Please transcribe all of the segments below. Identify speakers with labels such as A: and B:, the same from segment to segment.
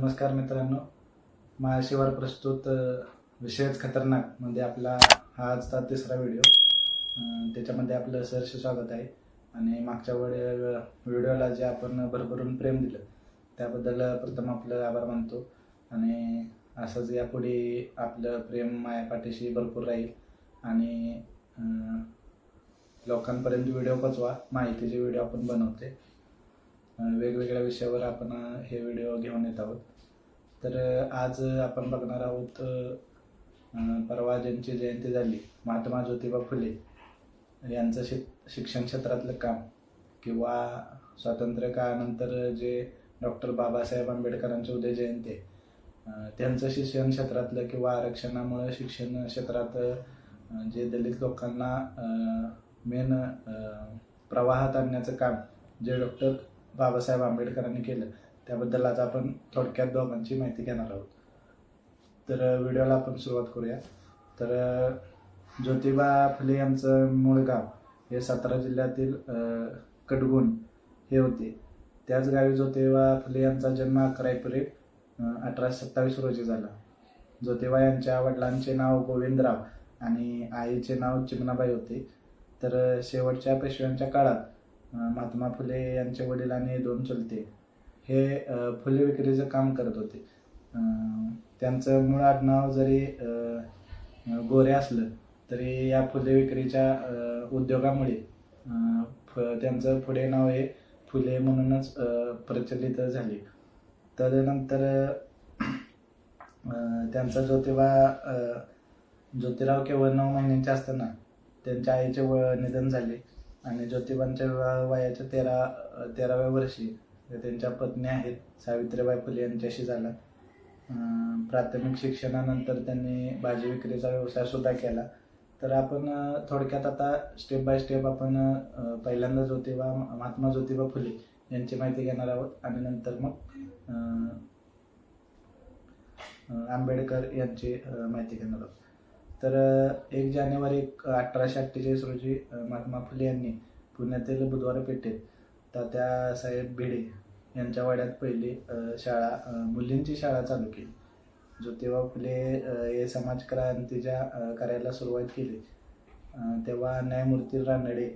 A: नमस्कार मित्रांनो. महाशिवार प्रस्तुत विषयच खतरनाक म्हणजे आपला हा आजचा तिसरा व्हिडिओ. त्याच्यामध्ये आपलं सहर्ष स्वागत आहे. आणि मागच्या वेळे व्हिडिओला जे आपण भरभरून प्रेम दिलं त्याबद्दल प्रथम आपलं आभार मानतो. आणि असंच यापुढे आपलं प्रेम माया पाठीशी भरपूर राहील. आणि लोकांपर्यंत व्हिडिओ पोचवा माहितीचे व्हिडिओ आपण बनवते. वेगवेगळ्या विषयावर आपण हे व्हिडिओ घेऊन येत आहोत. तर आज आपण बघणार आहोत परवा ज्यांची जयंती झाली महात्मा ज्योतिबा फुले यांचं शिक शिक्षण क्षेत्रातलं काम किंवा स्वातंत्र्य काळानंतर जे डॉक्टर बाबासाहेब आंबेडकरांचे उदय जयंती आहे त्यांचं शिक्षण क्षेत्रातलं किंवा आरक्षणामुळे शिक्षण क्षेत्रात जे दलित लोकांना मेन प्रवाहात आणण्याचं काम जे डॉक्टर बाबासाहेब आंबेडकरांनी केलं त्याबद्दल आज आपण थोडक्यात दोघांची माहिती घेणार आहोत. तर व्हिडिओला आपण सुरुवात करूया. तर ज्योतिबा फुले यांचं मूळ गाव हे सातारा जिल्ह्यातील कडगुण हे होते. त्याच गावी ज्योतिबा फुले यांचा जन्म अकरा एप्रिल अठराशे सत्तावीस रोजी झाला. ज्योतिबा यांच्या वडिलांचे नाव गोविंदराव आणि आईचे नाव चिमणाबाई होते. तर शेवटच्या पेशव्यांच्या काळात महात्मा फुले यांचे वडील आणि दोन चुलते हे फुले विक्रीचं काम करत होते. त्यांचं मूळ आडनाव जरी गोरे असलं तरी या फुले विक्रीच्या उद्योगामुळे फ- त्यांचं पुढे नाव हे फुले म्हणूनच प्रचलित झाले. तदनंतर त्यांचा ज्योतिबा ज्योतिराव केवळ नऊ महिन्यांचे असताना त्यांच्या आईचे व निधन झाले. आणि ज्योतिबांच्या विवाह वयाच्या तेरा तेराव्या वर्षी त्यांच्या पत्नी आहेत सावित्रीबाई फुले यांच्याशी झाला. प्राथमिक शिक्षणानंतर त्यांनी भाजी विक्रीचा व्यवसाय सुद्धा केला. तर आपण थोडक्यात आता स्टेप बाय स्टेप आपण पहिल्यांदा ज्योतिबा महात्मा ज्योतिबा फुले यांची माहिती घेणार आहोत. आणि नंतर मग आंबेडकर यांची माहिती घेणार आहोत. तर एक जानेवारी अठराशे अठ्ठेचाळीस रोजी महात्मा फुले यांनी पुण्यातील बुधवार पेठेत तात्यासाहेब भिडे यांच्या वाड्यात पहिली शाळा मुलींची शाळा चालू केली. ज्योतिबा फुले हे समाजक्रांतीच्या क्रांतीच्या कार्याला सुरुवात केली. तेव्हा न्यायमूर्ती रानडे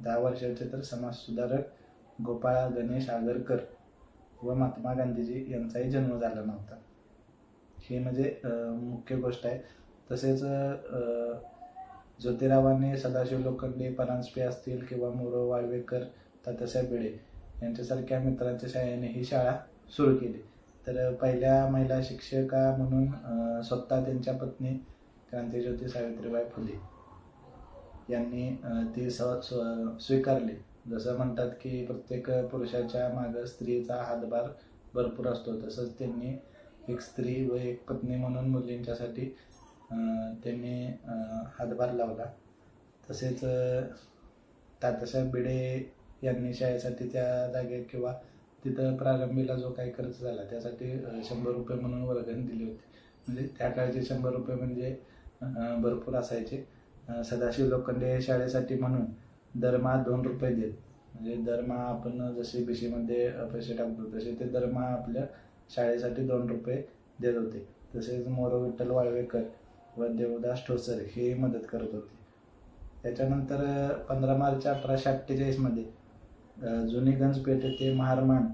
A: दहा वर्षाचे तर समाजसुधारक गोपाळ गणेश आगरकर व महात्मा गांधीजी यांचाही जन्म झाला नव्हता. हे म्हणजे मुख्य गोष्ट आहे. तसेच ज्योतिरावांनी सदाशिव लोखंडे परांजपे असतील किंवा मोरो वाळवेकर तात्यासाहेब भिडे यांच्यासारख्या मित्रांच्या सहाय्याने ही शाळा सुरू केली. तर पहिल्या महिला शिक्षका म्हणून स्वतः त्यांच्या पत्नी क्रांतीज्योती सावित्रीबाई फुले यांनी ती स स्व- स्वीकारली. जसं म्हणतात की प्रत्येक पुरुषाच्या मागं स्त्रीचा हातभार भरपूर असतो. तसंच त्यांनी एक स्त्री व एक पत्नी म्हणून मुलींच्यासाठी त्यांनी हातभार लावला. तसेच अं, तात्यासाहेब भिडे यांनी शाळेसाठी त्या जागेत किंवा तिथं प्रारंभीला जो काही खर्च झाला त्यासाठी शंभर रुपये म्हणून वर्गण दिली होती. म्हणजे त्या काळचे शंभर रुपये म्हणजे भरपूर असायचे. सदाशिव लोखंडे शाळेसाठी म्हणून दरमहा दोन रुपये देत. म्हणजे दरमहा आपण जसे बीसीमध्ये पैसे टाकतो तसे ते दरमहा आपल्या शाळेसाठी दोन रुपये देत होते. तसेच मोरो विठ्ठल वाळवेकर व देवदास ठोसर हे मदत करत होते. त्याच्यानंतर पंधरा मार्च अठराशे अठ्ठेचाळीसमध्ये जुनी गंजपेठ येथे महारमांग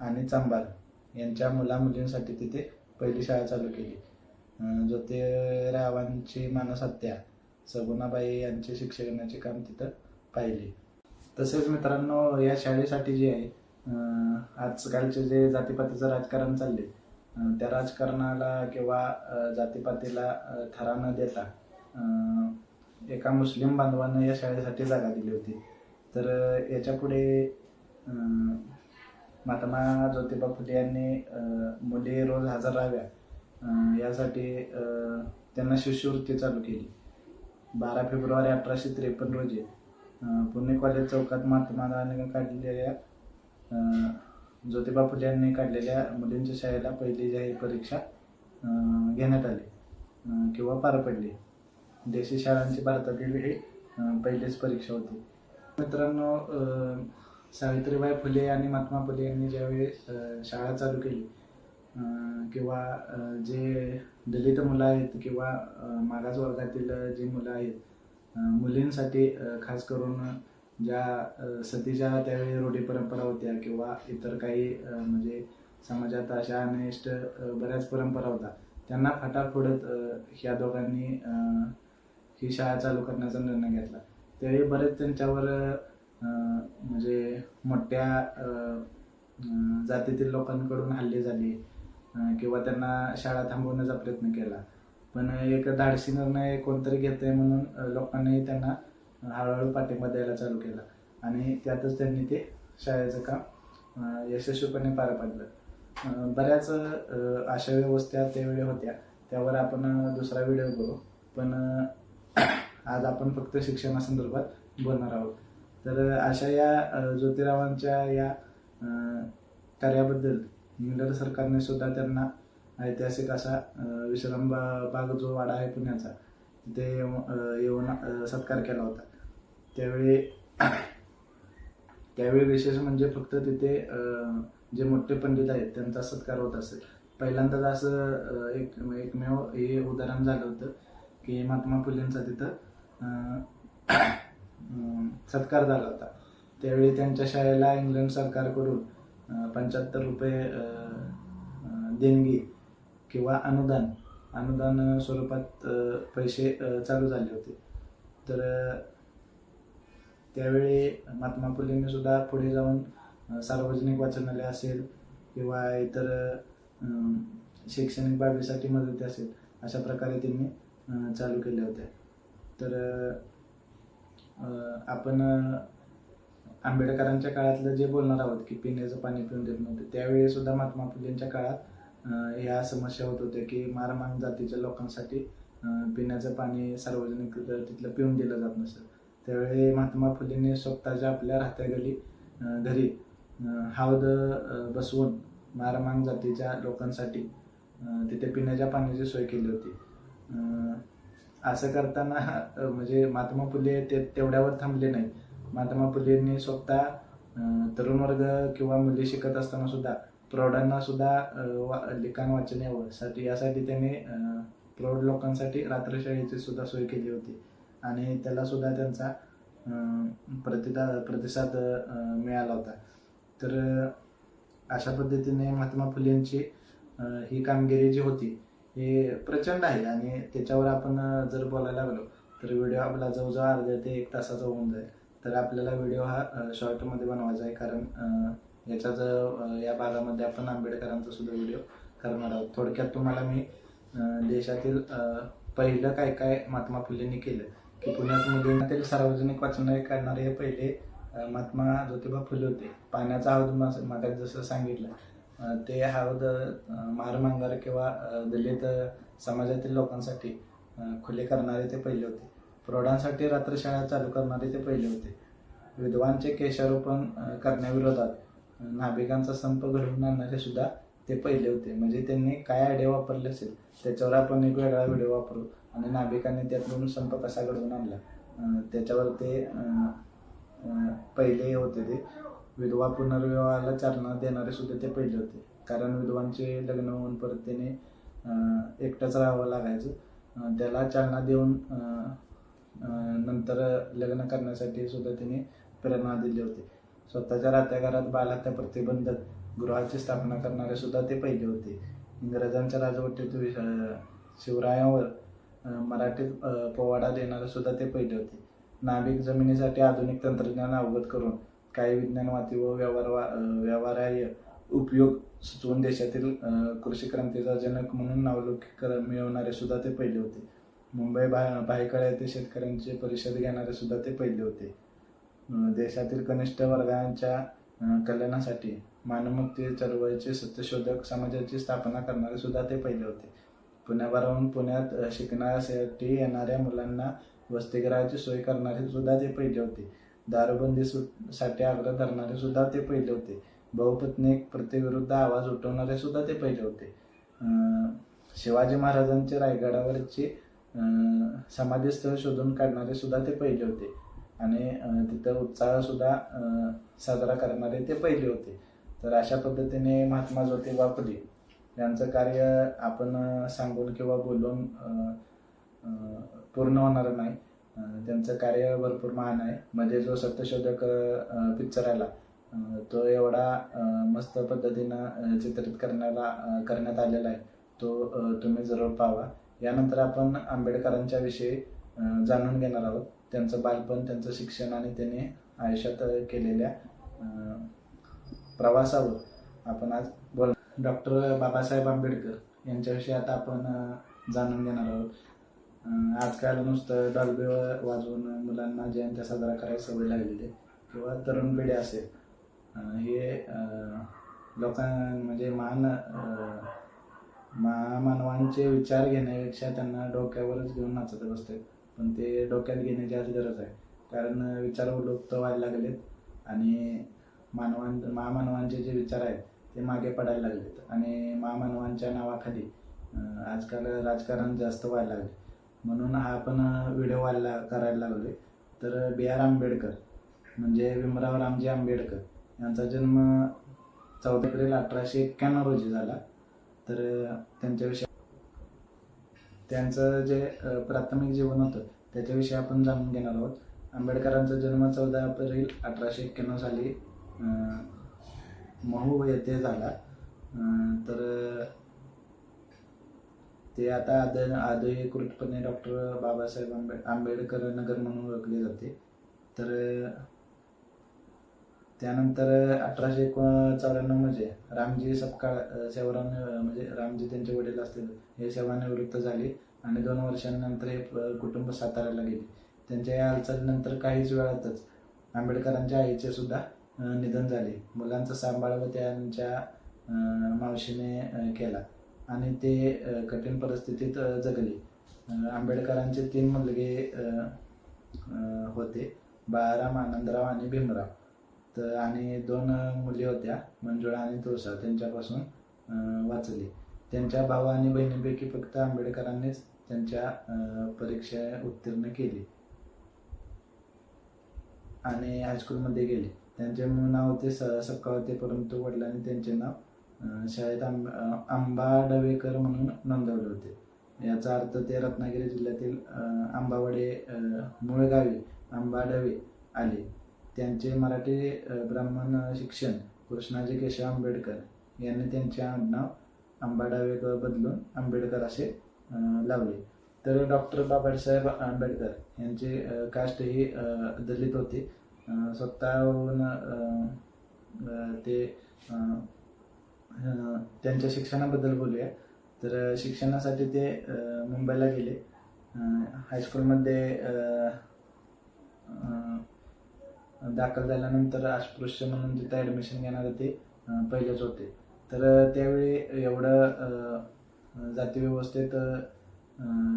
A: आणि चांबार यांच्या मुला मुलींसाठी तिथे पहिली शाळा चालू केली. अ, ज्योतिरावांची मानसहत्या सगुणाबाई यांचे शिक्षणाचे काम तिथं पाहिले. तसेच मित्रांनो या शाळेसाठी जे आहे आजकालचे जे जातीपातीचं राजकारण चालले त्या राजकारणाला किंवा जातीपातीला थरा न देता एका मुस्लिम बांधवानं या शाळेसाठी जागा दिली होती. तर याच्यापुढे महात्मा ज्योतिबा फुले यांनी मुली रोज हजर राहाव्या यासाठी त्यांना शिष्यवृत्ती चालू केली. बारा फेब्रुवारी अठराशे त्रेपन्न रोजी पुणे कॉलेज चौकात महात्मा गांधी काढलेल्या ज्योतिबा फुले यांनी काढलेल्या मुलींच्या शाळेला पहिली जाहीर परीक्षा घेण्यात आली किंवा पार पडली. देशी शाळांची भारतातील ही पहिलीच परीक्षा होती. मित्रांनो सावित्रीबाई फुले आणि महात्मा फुले यांनी ज्यावेळी शाळा चालू केली किंवा जे दलित मुलं आहेत किंवा मागास वर्गातील जी मुलं आहेत मुलींसाठी खास करून ज्या सतीच्या त्यावेळी रूढी परंपरा होत्या किंवा इतर काही म्हणजे समाजात अशा अनिष्ट बऱ्याच परंपरा होत्या त्यांना फाटा फोडत ह्या दोघांनी ही शाळा चालू करण्याचा निर्णय घेतला. त्यावेळी बरेच त्यांच्यावर म्हणजे मोठ्या जातीतील लोकांकडून हल्ले झाले किंवा त्यांना शाळा थांबवण्याचा प्रयत्न केला. पण एक धाडसी निर्णय कोणतरी घेतंय म्हणून लोकांनी त्यांना हळूहळू पाठिंबा द्यायला चालू केला. आणि त्यातच त्यांनी ते शाळेचं काम यशस्वीपणे पार पाडलं. बऱ्याच अशा व्यवस्था त्यावेळी होत्या. त्यावर आपण दुसरा व्हिडिओ करू पण आज आपण फक्त शिक्षणासंदर्भात बोलणार आहोत. तर अशा या ज्योतिरावांच्या या कार्याबद्दल इंग्लंड सरकारने सुद्धा त्यांना ऐतिहासिक असा विश्राम बाग जो वाडा आहे पुण्याचा तिथे येऊन येऊन सत्कार केला होता. त्यावेळी त्यावेळी विशेष म्हणजे फक्त तिथे जे मोठे पंडित आहेत त्यांचा सत्कार होत असेल. पहिल्यांदाच असं एक एकमेव हे उदाहरण झालं होतं की महात्मा फुलेंचा तिथं सत्कार झाला होता. त्यावेळी त्यांच्या शाळेला इंग्लंड सरकारकडून पंच्याहत्तर रुपये देणगी किंवा अनुदान अनुदान स्वरूपात पैसे चालू झाले होते. तर त्यावेळी महात्मा फुलेंनी सुद्धा पुढे जाऊन सार्वजनिक वाचनालय असेल किंवा इतर शैक्षणिक बाबीसाठी मदत असेल अशा प्रकारे त्यांनी चालू केल्या होत्या. तर आपण आंबेडकरांच्या काळातलं जे बोलणार आहोत की पिण्याचं पाणी पिऊन देत नव्हते त्यावेळी सुद्धा महात्मा फुलेंच्या काळात ह्या समस्या होत होत्या की मारमान जातीच्या लोकांसाठी पिण्याचं पाणी सार्वजनिक तिथलं पिऊन दिलं जात नसेल त्यावेळी महात्मा फुलेंनी स्वतःच्या आपल्या राहत्या गली घरी हावद हौद बसवून मारमांग जातीच्या लोकांसाठी तिथे पिण्याच्या पाण्याची सोय केली होती. असं करताना म्हणजे महात्मा फुले ते तेवढ्यावर थांबले नाही महात्मा फुलेंनी स्वतः तरुण वर्ग किंवा मुली शिकत असताना सुद्धा प्रौढांना सुद्धा वा- लिखाण वाचन यावं साठी यासाठी त्यांनी प्रौढ लोकांसाठी रात्रशाळेची सुद्धा सोय केली होती. आणि त्याला सुद्धा त्यांचा प्रतिदा प्रतिसाद मिळाला होता. तर अशा पद्धतीने महात्मा फुलेंची ही कामगिरी जी होती हे प्रचंड आहे आणि त्याच्यावर आपण जर बोलायला लागलो तर व्हिडिओ आपला जवळजवळ अर्ध्या ते एक तासाचा होऊन जाईल. तर आपल्याला व्हिडिओ हा शॉर्टमध्ये बनवायचा आहे कारण याच्या जर या भागामध्ये आपण आंबेडकरांचा सुद्धा व्हिडिओ करणार आहोत. थोडक्यात तुम्हाला मी देशातील पहिलं काय काय महात्मा फुलेंनी केलं की पुण्यात मुलींतील सार्वजनिक वाचनालय काढणारे हे पहिले महात्मा ज्योतिबा फुले होते. पाण्याचा हौद मग मागात जसं सांगितलं ते हॅव द महारमांगार किंवा दलित समाजातील लोकांसाठी खुले करणारे ते पहिले होते. प्रौढांसाठी रात्रशाळा चालू करणारे ते पहिले होते. विधवांचे केशारोपण करण्याविरोधात नाभिकांचा संप घडवून आणणारे सुद्धा ते पहिले होते. म्हणजे त्यांनी काय आयडिया वापरले असेल त्याच्यावर आपण एक वेगळा व्हिडिओ वापरू आणि नाभिकांनी त्यातून संप कसा घडवून आणला. त्याच्यावर ते पहिले होते ते. विधवा पुनर्विवाहाला चालना देणारे सुद्धा ते पहिले होते. कारण विधवांचे लग्न होऊन परत त्याने एकटाच राहावं लागायचं. त्याला चालना देऊन नंतर लग्न करण्यासाठी सुद्धा त्याने प्रेरणा दिली होती. स्वतःच्या राहत्या घरात बालहत्या प्रतिबंधक गृहाची स्थापना करणारे सुद्धा ते पहिले होते. इंग्रजांच्या राजवटीत वि- शिवरायांवर मराठीत पोवाडा देणारे सुद्धा ते पहिले होते. नाभिक जमिनीसाठी आधुनिक तंत्रज्ञान अवगत करून काही विज्ञानवादी व व्यवहार व्यवहाराय उपयोग सुचवून देशातील कृषी क्रांतीचा जनक म्हणून नावलौकिक कर- मिळवणारे सुद्धा ते पहिले होते. मुंबई बा भायखळा येथे शेतकऱ्यांची परिषद घेणारे सुद्धा ते पहिले होते. देशातील कनिष्ठ वर्गांच्या कल्याणासाठी मानवमुक्ती चळवळीचे सत्यशोधक समाजाची स्थापना करणारे सुद्धा ते पहिले होते. पुण्यावरून पुण्यात शिकण्यासाठी येणाऱ्या मुलांना वसतिगृहाची सोय करणारे सुद्धा ते पहिले होते. दारूबंदी सु- साठी आग्रह धरणारे सुद्धा ते पहिले होते. बहुपत्नीक प्रतिविरुद्ध आवाज उठवणारे सुद्धा ते पहिले होते. शिवाजी महाराजांचे रायगडावरचे समाधीस्थळ शोधून काढणारे सुद्धा ते पहिले होते. आणि तिथं उत्साह सुद्धा साजरा करणारे ते पहिले होते. तर अशा पद्धतीने महात्मा ज्योतिबा फुले यांचं कार्य आपण सांगून किंवा बोलून पूर्ण होणार नाही. त्यांचं कार्य भरपूर महान आहे. म्हणजे जो सत्यशोधक पिक्चर आला तो एवढा मस्त पद्धतीनं चित्रित करण्याला करण्यात आलेला आहे. तो तुम्ही जरूर पाहावा यानंतर आपण आंबेडकरांच्या विषयी जाणून घेणार आहोत. त्यांचं बालपण त्यांचं शिक्षण आणि त्यांनी आयुष्यात केलेल्या प्रवासावर आपण आज बोल डॉक्टर बाबासाहेब आंबेडकर यांच्याविषयी आता आपण जाणून घेणार आहोत. आजकाल नुसतं डॉल्बी वाजवून मुलांना जयंत्या साजरा करायची सवय लागलेली आहे. किंवा तरुण पिढी असेल हे लोकां म्हणजे महान मानवांचे महामानवांचे विचार घेण्यापेक्षा त्यांना डोक्यावरच घेऊन नाचत बसतात. पण ते डोक्यात घेण्याची आज गरज आहे. कारण विचार लुप्त व्हायला लागलेत आणि मानवां महामानवांचे जे विचार आहेत ते मागे पडायला लागलेत. आणि महामानवांच्या नावाखाली आजकाल राजकारण जास्त व्हायला लागले. म्हणून हा आपण व्हिडिओ व्हायला करायला लागलोय. तर बी आर आंबेडकर म्हणजे भीमराव रामजी आंबेडकर यांचा जन्म चौदा एप्रिल अठराशे एक्क्याण्णव रोजी झाला. तर त्यांच्याविषयी त्यांचं जे प्राथमिक जीवन होतं त्याच्याविषयी आपण जाणून घेणार आहोत. आंबेडकरांचा जन्म चौदा एप्रिल अठराशे एक्क्याण्णव साली महू येथे झाला. तर ते आता आद आदयकृतपणे डॉक्टर बाबासाहेब आंबे आंबेडकर नगर म्हणून ओळखले जाते. तर त्यानंतर अठराशे एकोण चौऱ्याण्णव म्हणजे रामजी सपकाळ अं, सेवाराम म्हणजे रामजी त्यांचे वडील असतील. हे सेवानिवृत्त झाले आणि दोन वर्षांनंतर हे कुटुंब साताऱ्याला गेले. त्यांच्या या हालचालीनंतर काहीच वेळातच आंबेडकरांच्या आईचे सुद्धा निधन झाले. मुलांचा सांभाळ व त्यांच्या मावशीने केला. आणि ते कठीण परिस्थितीत जगले. आंबेडकरांचे तीन मुलगे होते. बाळाराम आनंदराव आणि भीमराव. तर आणि दोन मुली होत्या मंजुळा आणि तुळसा. त्यांच्यापासून वाचले. त्यांच्या भावा आणि बहिणीपैकी फक्त आंबेडकरांनीच त्यांच्या परीक्षा उत्तीर्ण केली. आणि हायस्कूलमध्ये गेले. त्यांचे मूळ नाव होते स सक्का होते परंतु वडिलांनी त्यांचे नाव शाळेत आंब आंबा डवेकर म्हणून नोंदवले होते. याचा अर्थ ते रत्नागिरी जिल्ह्यातील आंबावडे अं, मूळ गावी आले. त्यांचे मराठी ब्राह्मण शिक्षण कृष्णाजी केशव आंबेडकर यांनी त्यांचे आडनाव आंबाडावेकर बदलून आंबेडकर असे लावले. तर डॉक्टर बाबासाहेब आंबेडकर यांची कास्ट ही दलित होती. स्वतःहून ते त्यांच्या शिक्षणाबद्दल बोलूया. तर शिक्षणासाठी ते मुंबईला गेले. हायस्कूलमध्ये दाखल झाल्यानंतर अस्पृश्य म्हणून तिथं ॲडमिशन घेणारे ते पहिलेच होते. तर त्यावेळी एवढं जातीव्यवस्थेत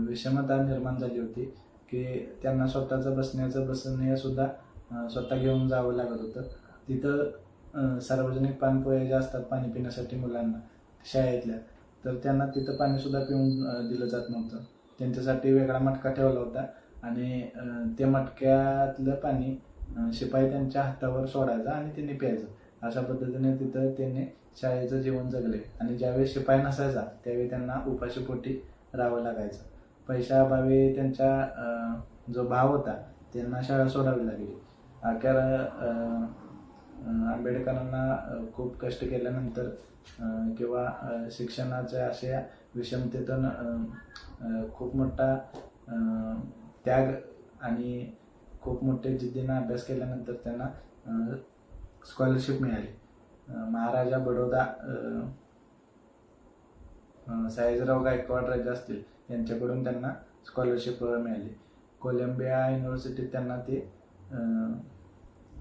A: विषमता निर्माण झाली होती की त्यांना स्वतःचं बसण्याचं बसण्यासुद्धा सुद्धा स्वतः घेऊन जावं लागत होतं. तिथं सार्वजनिक पाणपोया ज्या असतात पाणी पिण्यासाठी मुलांना शाळेतल्या तर त्यांना तिथं पाणी सुद्धा पिऊन दिलं जात नव्हतं. त्यांच्यासाठी वेगळा मटका ठेवला होता आणि ते त्या मटक्यातलं पाणी शिपाई त्यांच्या हातावर सोडायचा आणि त्यांनी प्यायचं. अशा पद्धतीने तिथं त्यांनी शाळेचं जीवन जगले. आणि ज्यावेळी शिपाई नसायचा त्यावेळी त्यांना उपाशीपोटी राहावं लागायचं. पैशाअभावी त्यांच्या जो भाव होता त्यांना शाळा सोडावी लागली. अखेर आंबेडकरांना खूप कष्ट केल्यानंतर किंवा शिक्षणाच्या अशा विषमतेतून खूप मोठा त्याग आणि खूप मोठे जिद्दीनं अभ्यास केल्यानंतर त्यांना स्कॉलरशिप मिळाली. महाराजा बडोदा अं, सयाजीराव गायकवाड राजा असतील यांच्याकडून त्यांना स्कॉलरशिप मिळाली. कोलंबिया युनिव्हर्सिटीत त्यांना ते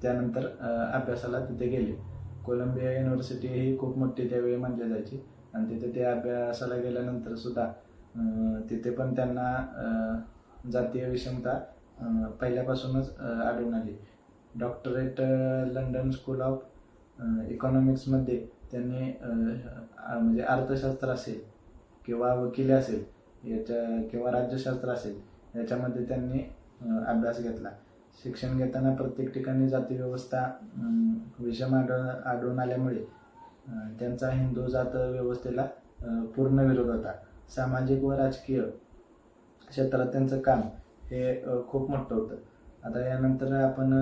A: त्यानंतर अभ्यासाला तिथे गेले. कोलंबिया युनिव्हर्सिटी ही खूप मोठी त्यावेळी मानली जायची. आणि तिथे ते अभ्यासाला गेल्यानंतर सुद्धा तिथे पण त्यांना जातीय विषमता पहिल्यापासूनच आढळून आली. डॉक्टरेट लंडन स्कूल ऑफ इकॉनॉमिक्समध्ये त्यांनी म्हणजे अर्थशास्त्र असेल किंवा वकिली असेल याच्या किंवा राज्यशास्त्र असेल याच्यामध्ये त्यांनी अभ्यास घेतला. शिक्षण घेताना प्रत्येक ठिकाणी जातीव्यवस्था विषम आढळ आढळून आल्यामुळे त्यांचा हिंदू जात व्यवस्थेला पूर्ण विरोध होता. सामाजिक व राजकीय क्षेत्रात त्यांचं काम हे खूप मोठं होतं. आता यानंतर आपण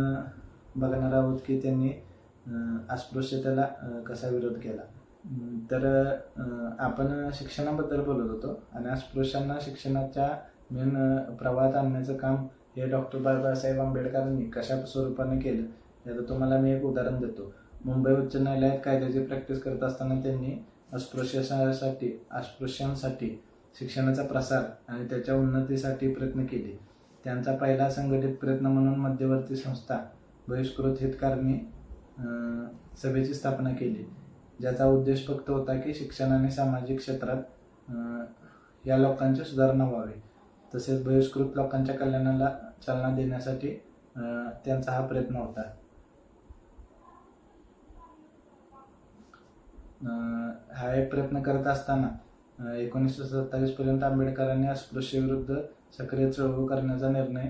A: बघणार आहोत की त्यांनी अस्पृश्यतेला कसा विरोध केला. तर आपण शिक्षणाबद्दल बोलत होतो आणि अस्पृश्यांना शिक्षणाच्या मेन प्रवाहात आणण्याचं काम हे डॉक्टर बाबासाहेब आंबेडकरांनी कशा स्वरूपाने केलं याचं तुम्हाला मी एक उदाहरण देतो. मुंबई उच्च न्यायालयात कायद्याची प्रॅक्टिस करत असताना त्यांनी अस्पृश्यासाठी अस्पृश्यांसाठी शिक्षणाचा प्रसार आणि त्याच्या उन्नतीसाठी प्रयत्न केले. त्यांचा पहिला संघटित प्रयत्न म्हणून मध्यवर्ती संस्था बहिष्कृत हितकारणी सभेची स्थापना केली. ज्याचा उद्देश फक्त होता की शिक्षण आणि सामाजिक क्षेत्रात या लोकांची सुधारणा व्हावी. तसेच बहिष्कृत लोकांच्या कल्याणाला चालना देण्यासाठी त्यांचा हा प्रयत्न होता. हा एक प्रयत्न करत असताना एकोणीसशे सत्तावीस पर्यंत आंबेडकरांनी अस्पृश्यविरुद्ध सक्रिय चळवळ करण्याचा निर्णय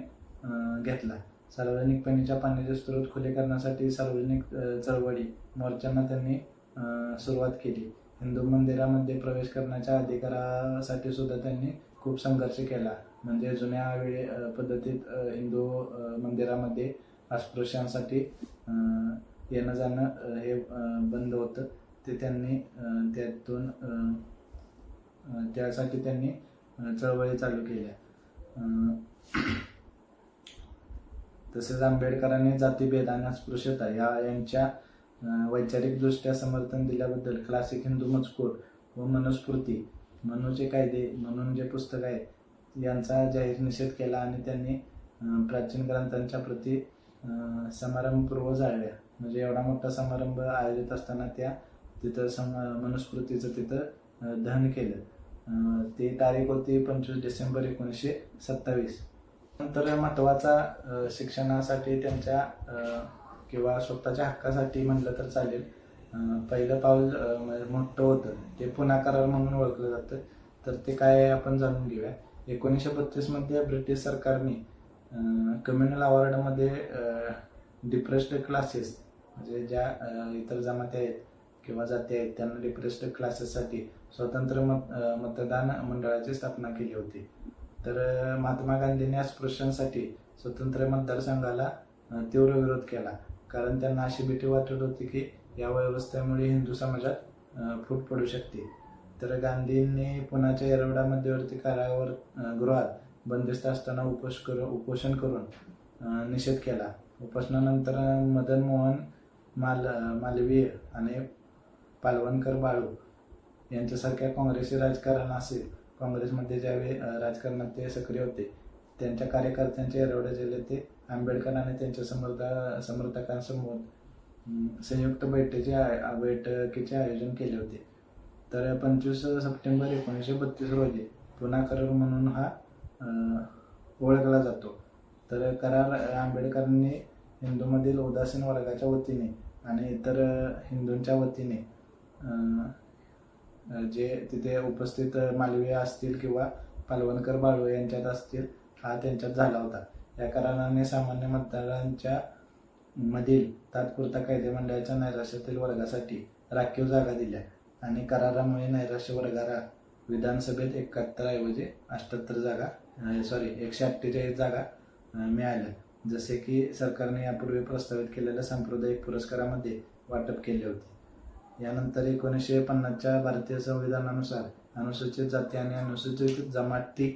A: घेतला. सार्वजनिक पाण्याच्या पाण्याचे स्रोत खुले करण्यासाठी सार्वजनिक चळवळी मोर्चांना त्यांनी सुरुवात केली. हिंदू मंदिरामध्ये प्रवेश करण्याच्या अधिकारासाठी सुद्धा त्यांनी खूप संघर्ष केला. म्हणजे जुन्या वेळी पद्धतीत हिंदू मंदिरामध्ये अस्पृश्यांसाठी येणं जाणं हे बंद होतं. ते त्यांनी त्यातून त्यासाठी त्यांनी चळवळी चालू केल्या. तसेच आंबेडकरांनी जातीभेद आणि अस्पृश्यता या यांच्या वैचारिकदृष्ट्या समर्थन दिल्याबद्दल क्लासिक हिंदू मजकूर व मनुस्फूर्ती मनूचे कायदे म्हणून जे पुस्तक आहे यांचा जाहीर निषेध केला आणि त्यांनी प्राचीन ग्रंथांच्या प्रती समारंभपूर्व जाळल्या. म्हणजे एवढा मोठा समारंभ आयोजित असताना त्या तिथं सम मनुस्मृतीचं तिथं दहन केलं. ती तारीख होती पंचवीस डिसेंबर एकोणीसशे सत्तावीस. नंतर महत्त्वाचा शिक्षणासाठी त्यांच्या किंवा स्वतःच्या हक्कासाठी म्हटलं तर चालेल. पहिलं पाऊल म्हणजे मोठं होतं. ते पुन्हा करार म्हणून ओळखलं जातं. तर ते काय आपण जाणून घेऊया. एकोणीसशे बत्तीसमध्ये ब्रिटिश सरकारने कम्युनल अवॉर्डमध्ये डिप्रेस्ड क्लासेस म्हणजे ज्या इतर जमाती आहेत किंवा जाती आहेत त्यांना डिप्रेस्ड क्लासेससाठी स्वतंत्र मत मतदान मंडळाची स्थापना केली होती. तर महात्मा गांधींनी अस्पृश्यांसाठी स्वतंत्र मतदारसंघाला तीव्र विरोध केला. कारण त्यांना अशी भीती वाटत होती की या व्यवस्थेमुळे हिंदू समाजात फूट पडू शकते. तर गांधींनी पुण्याच्या येरवडा मध्यवर्ती कारावर गृहात बंदिस्त असताना उपोष कर उपोषण करून निषेध केला. उपोषणानंतर मदन मोहन माल मालवीय आणि पालवणकर बाळू यांच्यासारख्या काँग्रेसी राजकारण असेल काँग्रेसमध्ये ज्यावेळी राजकारणात ते सक्रिय होते त्यांच्या कार्यकर्त्यांच्या येरवडा जिल्ह्यात ते आंबेडकर आणि त्यांच्या समर्थ समर्थकांसमोर संयुक्त बैठकीचे आय- बैठकीचे आयोजन केले होते. तर पंचवीस सप्टेंबर एकोणीसशे बत्तीस रोजी पुन्हा करार म्हणून हा ओळखला जातो. तर करार आंबेडकरांनी हिंदूमधील उदासीन वर्गाच्या वतीने आणि इतर हिंदूंच्या वतीने जे तिथे उपस्थित मालवीय असतील किंवा पालवणकर बाळवे यांच्यात असतील हा त्यांच्यात झाला होता. या कराराने सामान्य मतदारांच्या मधील तात्पुरता कायदेमंडळाच्या नैराश्यातील वर्गासाठी राखीव जागा दिल्या. आणि करारामुळे नैराश्य वर्गाला विधानसभेत एकाहत्तर ऐवजी अठ्याहत्तर जागा सॉरी एकशे अठ्ठेचाळीस जागा मिळाल्या. जसे की सरकारने यापूर्वी प्रस्तावित केलेल्या सांप्रदायिक पुरस्कारामध्ये वाटप केले होते. यानंतर एकोणीसशे पन्नासच्या भारतीय संविधानानुसार अनुसूचित जाती आणि अनुसूचित जमाती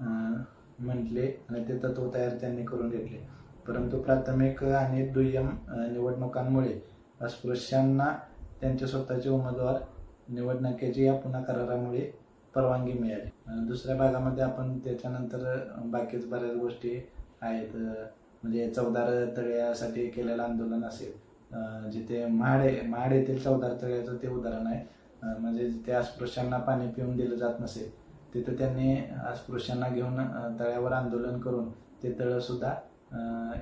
A: म्हटले आणि ते तत्व तयार त्यांनी करून घेतले. परंतु प्राथमिक आणि दुय्यम निवडणुकांमुळे अस्पृश्यांना त्यांचे स्वतःचे उमेदवार निवडण्याची या पुन्हा करारामुळे परवानगी मिळाली. दुसऱ्या भागामध्ये आपण त्याच्यानंतर बाकीच बऱ्याच गोष्टी आहेत. म्हणजे चौदार तळ्यासाठी केलेलं आंदोलन असेल. जिथे महाड आहे महाड येथील चौदार तळ्याचं ते उदाहरण आहे. म्हणजे जिथे अस्पृश्यांना पाणी पिऊन दिलं जात नसेल तिथं त्यांनी अस्पृश्यांना घेऊन तळ्यावर आंदोलन करून ते तळंसुद्धा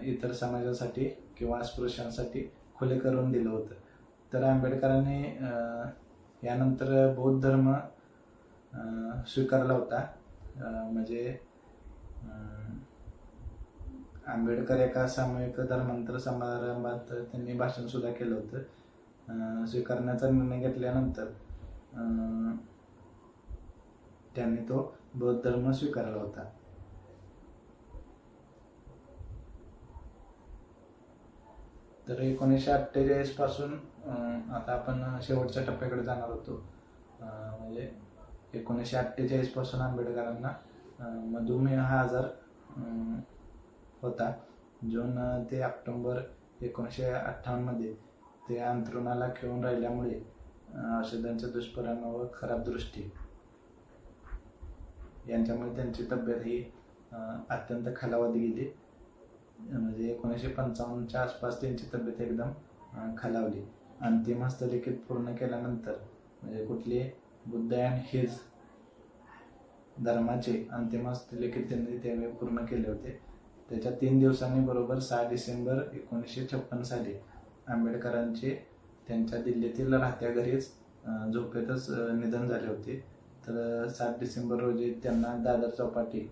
A: इतर समाजासाठी किंवा अस्पृश्यांसाठी खुले करून दिलं होतं. तर आंबेडकरांनी यानंतर बौद्ध धर्म स्वीकारला होता. म्हणजे आंबेडकर एका सामूहिक धर्मांतर समारंभात त्यांनी भाषण सुद्धा केलं होतं. स्वीकारण्याचा निर्णय घेतल्यानंतर अं, त्यांनी तो बौद्ध धर्म स्वीकारला होता. तर एकोणीसशे अठ्ठेचाळीसपासून आता आपण शेवटच्या टप्प्याकडे जाणार होतो. म्हणजे एकोणीसशे अठ्ठेचाळीसपासून आंबेडकरांना मधुमेह हा आजार होता. जून ते ऑक्टोंबर एकोणीसशे अठ्ठावन्नमध्ये ते अंथरुणाला खेळून राहिल्यामुळे औषधांच्या दुष्परिणाम व खराब दृष्टी यांच्यामुळे त्यांची तब्येत ही अत्यंत खालावत गेली. म्हणजे एकोणीसशे पंचावन्नच्या आसपास त्यांची तब्येत एकदम खालावली. अंतिम हस्तलिखित पूर्ण केल्यानंतर म्हणजे कुठली बुद्ध अँड हिज धर्माचे अंतिम हस्तलिखित त्यांनी त्यावेळी पूर्ण केले होते. त्याच्या तीन दिवसांनी बरोबर सहा डिसेंबर एकोणीसशे छप्पन साली आंबेडकरांचे त्यांच्या दिल्लीतील राहत्या घरीच झोपेतच निधन झाले होते. तर सात डिसेंबर रोजी त्यांना दादर चौपाटी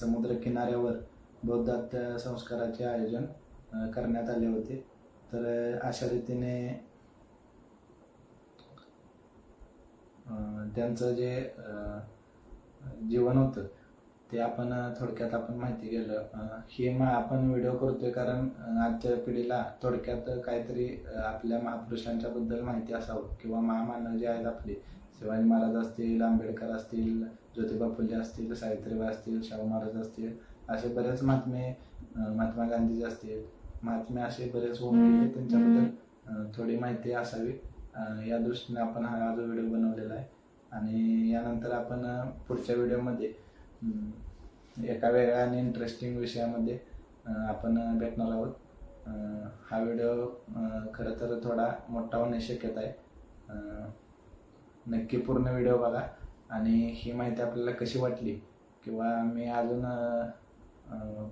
A: समुद्र किनाऱ्यावर बौद्ध संस्काराचे आयोजन करण्यात आले होते. तर अशा रीतीने त्यांचं जे जीवन होतं ते आपण थोडक्यात आपण माहिती केलं हे मग आपण व्हिडिओ करतोय कारण आजच्या पिढीला थोडक्यात काहीतरी आपल्या महापुरुषांच्या बद्दल माहिती असावं किंवा महामानव जे आहेत आपले शिवाजी महाराज असतील आंबेडकर असतील ज्योतिबा फुले असतील सावित्रीबाई असतील शाहू महाराज असतील असे बरेच महात्मे महात्मा गांधीजी असतील. महात्मे असे बरेच होऊन गेले त्यांच्याबद्दल थोडी माहिती असावी. या दृष्टीने आपण हा जो व्हिडिओ बनवलेला आहे. आणि यानंतर आपण पुढच्या व्हिडिओमध्ये एका वेगळ्या आणि इंटरेस्टिंग विषयामध्ये आपण भेटणार आहोत. हा व्हिडिओ खरं तर थोडा मोठा होण्याची शक्यता आहे. नक्की पूर्ण व्हिडिओ बघा. आणि ही माहिती आपल्याला कशी वाटली किंवा मी अजून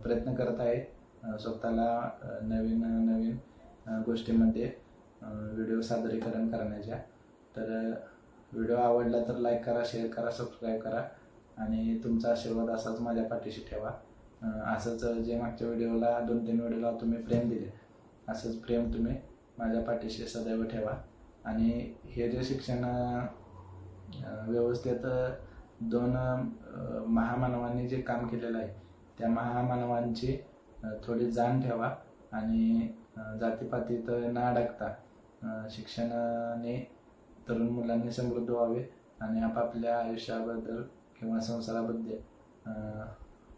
A: प्रयत्न करत आहे स्वतःला नवीन नवीन गोष्टीमध्ये व्हिडिओ सादरीकरण करण्याच्या. तर व्हिडिओ आवडला तर लाईक करा शेअर करा सबस्क्राईब करा आणि तुमचा आशीर्वाद असाच माझ्या पाठीशी ठेवा. असंच जे मागच्या व्हिडिओला दोन तीन व्हिडिओला तुम्ही प्रेम दिले असंच प्रेम तुम्ही माझ्या पाठीशी सदैव ठेवा. आणि हे जे शिक्षण व्यवस्थेत दोन महामानवांनी जे काम केलेलं आहे त्या महामानवांची थोडी जाण ठेवा आणि जातीपातीत न अडकता शिक्षणाने तरुण मुलांनी समृद्ध व्हावे आणि आपापल्या आयुष्याबद्दल किंवा संसाराबद्दल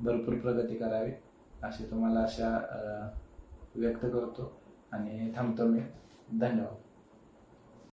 A: भरपूर प्रगती करावी अशी तुम्हाला अशा व्यक्त करतो आणि थांबतो मी. धन्यवाद.